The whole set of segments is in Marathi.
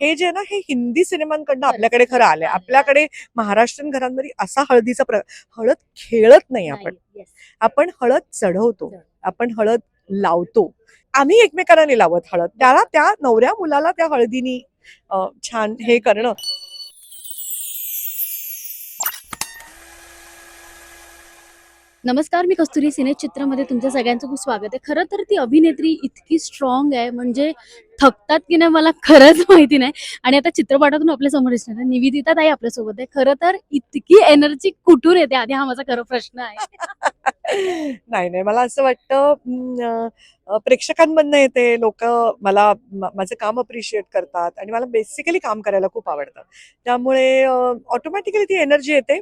हे जे आहे ना हे हिंदी सिनेमांकडनं आपल्याकडे खरं आलंय. आपल्याकडे महाराष्ट्रीयन घरांमध्ये असा हळदीचा प्र हळद खेळत नाही आपण. आपण हळद चढवतो आपण हळद लावतो. आम्ही एकमेकांना नाही लावत हळद. त्याला त्या नवऱ्या मुलाला त्या हळदीनी छान हे करणं नमस्कार मी कस्तुरी सिने चित्रामध्ये तुमच्या सगळ्यांचं खूप स्वागत आहे. खरं तर ती अभिनेत्री इतकी स्ट्रॉंग आहे म्हणजे थकतात की नाही मला खरंच माहिती नाही. आणि आता चित्रपटातून आपल्यासमोर दिसणार आहे. निवेदिता ताई आपल्यासोबत आहे. खरं तर इतकी एनर्जी कुठून येते? आधी हा माझा खरं प्रश्न आहे. नाही नाही मला असं वाटतं प्रेक्षकांमधनं येते लोक मला माझं काम अप्रिशिएट करतात आणि मला बेसिकली काम करायला खूप आवडतं. त्यामुळे ऑटोमॅटिकली ती एनर्जी येते.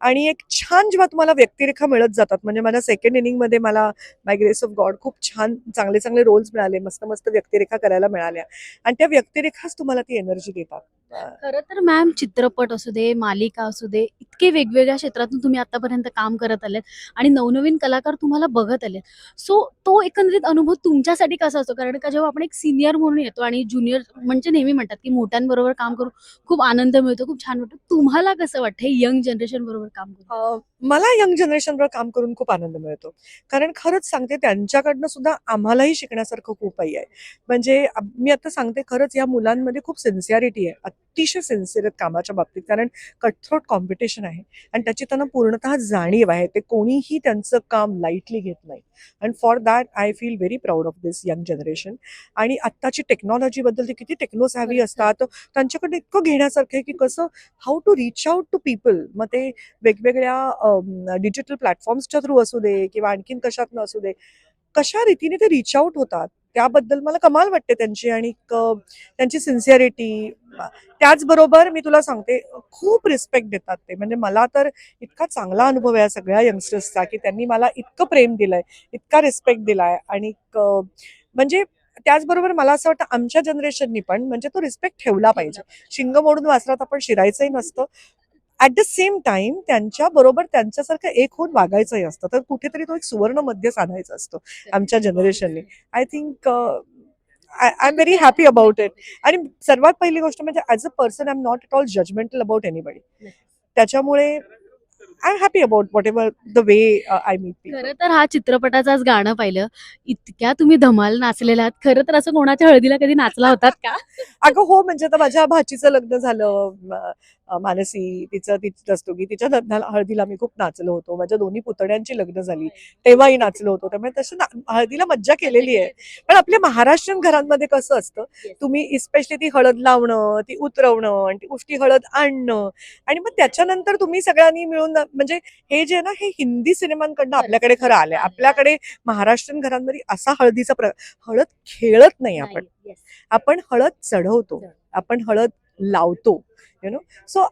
आणि एक छान जेव्हा तुम्हाला व्यक्तिरेखा मिळत जातात म्हणजे माझ्या सेकंड इनिंगमध्ये मला बाय ग्रेस ऑफ गॉड खूप छान चांगले चांगले रोल्स मिळाले मस्त मस्त व्यक्तिरेखा करायला मिळाल्या. आणि त्या व्यक्तिरेखाच तुम्हाला ती एनर्जी देतात. खरं तर मॅम चित्रपट असू दे मालिका असू दे इतके वेगवेगळ्या क्षेत्रातून तुम्ही आतापर्यंत काम करत आलेत आणि नवनवीन कलाकार तुम्हाला बघत आलेत. सो तो एकंदरीत अनुभव तुमच्यासाठी कसा असतो? कारण का जेव्हा आपण एक सिनियर म्हणून येतो आणि ज्युनियर म्हणजे नेहमी म्हणतात की मोठ्यांबरोबर काम करून खूप आनंद मिळतो खूप छान वाटतं. तुम्हाला कसं वाटतं यंग जनरेशन बरोबर काम करून? मला यंग जनरेशनवर काम करून खूप आनंद मिळतो. कारण खरंच सांगते त्यांच्याकडनं सुद्धा आम्हालाही शिकण्यासारखं खूप आहे. म्हणजे मी आता सांगते खरंच या मुलांमध्ये खूप सिन्सिअरिटी आहे. अतिशय सिन्सिअर आहेत कामाच्या बाबतीत कारण कटथ्रोट कॉम्पिटिशन आहे. आणि त्याची त्यांना पूर्णतः जाणीव आहे. ते कोणीही त्यांचं काम लाईटली घेत नाही. And for that I feel very proud of this young generation आणि आत्ताची टेक्नॉलॉजीबद्दल ते किती टेक्नो हॅवी असतात. त्यांच्याकडे इतकं घेण्यासारखं आहे की कसं how to reach out to people मग ते वेगवेगळ्या डिजिटल प्लॅटफॉर्म्सच्या थ्रू असू दे किंवा आणखीन कशातनं असू दे कशा रीतीने ते रिच आउट होतात त्याबद्दल मला कमाल वाटते त्यांची. आणि त्यांची सिन्सिअरिटी त्याचबरोबर मी तुला सांगते खूप रिस्पेक्ट देतात ते. म्हणजे मला तर इतका चांगला अनुभव आहे सगळ्या यंगस्टर्सचा की त्यांनी मला इतकं प्रेम दिलंय इतका रिस्पेक्ट दिलाय आणि म्हणजे त्याचबरोबर मला असं वाटतं आमच्या जनरेशननी पण म्हणजे तो रिस्पेक्ट ठेवला पाहिजे. शिंग मोडून वासरात आपण शिरायचंही नसतं. ऍट द सेम टाइम त्यांच्या बरोबर त्यांच्यासारखं एक होऊन वागायचंही असतं. तर कुठेतरी तो एक सुवर्ण मध्य साधायचा असतो आमच्या जनरेशनने I think I am very happy about it आणि सर्वात पहिली गोष्ट म्हणजे as a person I am not at all judgemental about anybody त्याच्यामुळे I am happy about whatever the way I meet खरं तर हा चित्रपटाचाच गाणं पाहिलं. इतक्या तुम्ही धमाल नाचलेला आहात. खरं तर असं कोणाच्या हळदीला कधी नाचला होतात का? अगं हो म्हणजे आता माझ्या भाचीचं लग्न झालं. मानसी तिचं तिचं असतो की तिच्या लग्नाला हळदीला मी खूप नाचलो होतो. माझ्या दोन्ही पुतण्यांची लग्न झाली. तेव्हाही नाचलो होतो. त्यामुळे तसं हळदीला मज्जा केलेली आहे. पण आपल्या महाराष्ट्रीयन घरांमध्ये कसं असतं तुम्ही इस्पेशली ती हळद लावणं ती उतरवणं आणि ती उष्टी हळद आणणं आणि मग त्याच्यानंतर तुम्ही सगळ्यांनी मिळून म्हणजे हे जे ना हे हिंदी सिनेमांकडनं आपल्याकडे खरं आलंय. आपल्याकडे महाराष्ट्रीयन घरांमध्ये असा हळदीचा प्र हळद खेळत नाही आपण. आपण हळद चढवतो. आपण हळद लावतो. यु नो सो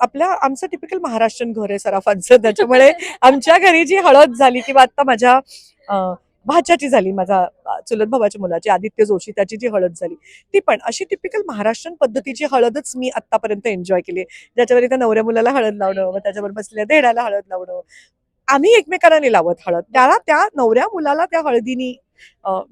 आपल्या आमचं टिपिकल महाराष्ट्रीयन घर आहे सराफांचं. त्याच्यामुळे आमच्या घरी जी हळद झाली किंवा आता माझ्या भाच्याची झाली माझा चुलत भावाच्या मुलाची आदित्य जोशी त्याची जी हळद झाली ती पण अशी टिपिकल महाराष्ट्रीयन पद्धतीची हळदच मी आतापर्यंत एन्जॉय केली आहे. ज्याच्यावर त्या नवऱ्या मुलाला हळद लावणं मग त्याच्यावर बसलेल्या देण्याला हळद लावणं. आम्ही एकमेकांना लावत हळद. त्याला त्या नवऱ्या मुलाला त्या हळदीनी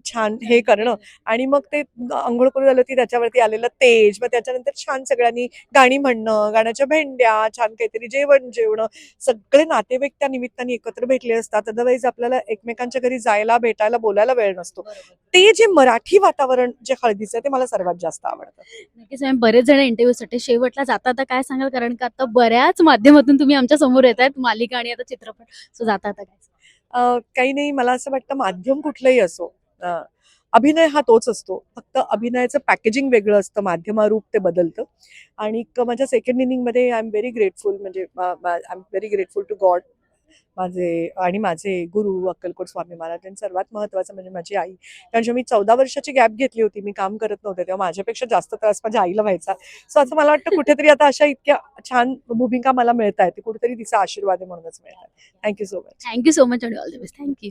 छान हे करणं. आणि मग ते आंघोळ करून झालं की त्याच्यावरती आलेलं तेज मग त्याच्यानंतर छान सगळ्यांनी गाणी म्हणणं गाण्याच्या भेंड्या छान काहीतरी जेवण जेवणं. सगळे नातेवाईक त्या निमित्ताने एकत्र भेटले असतात. अदरवाईज आपल्याला एकमेकांच्या घरी जायला भेटायला बोलायला वेळ नसतो. ते जे मराठी वातावरण जे हळदीचं ते मला सर्वात जास्त आवडतं. नक्कीच मॅम बरेच जण इंटरव्ह्यूसाठी शेवटला जाता आता काय सांगाल? कारण का आता बऱ्याच माध्यमातून तुम्ही आमच्यासमोर येत आहेत मालिका आणि आता चित्रपट. सो जाता आता काय? काही नाही मला असं वाटतं माध्यम कुठलंही असो अभिनय हा तोच असतो. फक्त अभिनयाचं पॅकेजिंग वेगळं असतं माध्यमारूप ते बदलतं. आणि माझ्या सेकंड इनिंगमध्ये आय एम व्हेरी ग्रेटफुल म्हणजे I am very grateful to God माझे आणि माझे गुरु अक्कलकोट स्वामी महाराज आणि सर्वात महत्त्वाचं म्हणजे माझी आई. कारण जेव्हा मी चौदा वर्षाची गॅप घेतली होती मी काम करत नव्हते तेव्हा माझ्यापेक्षा जास्त त्रास माझ्या आईला व्हायचा. सो असं मला वाटतं कुठेतरी आता अशा इतक्या छान भूमिका मला मिळत आहेत कुठेतरी तिचा आशीर्वाद आहे म्हणूनच मिळतात. Thank you so much thank you so much आणि all the best thank you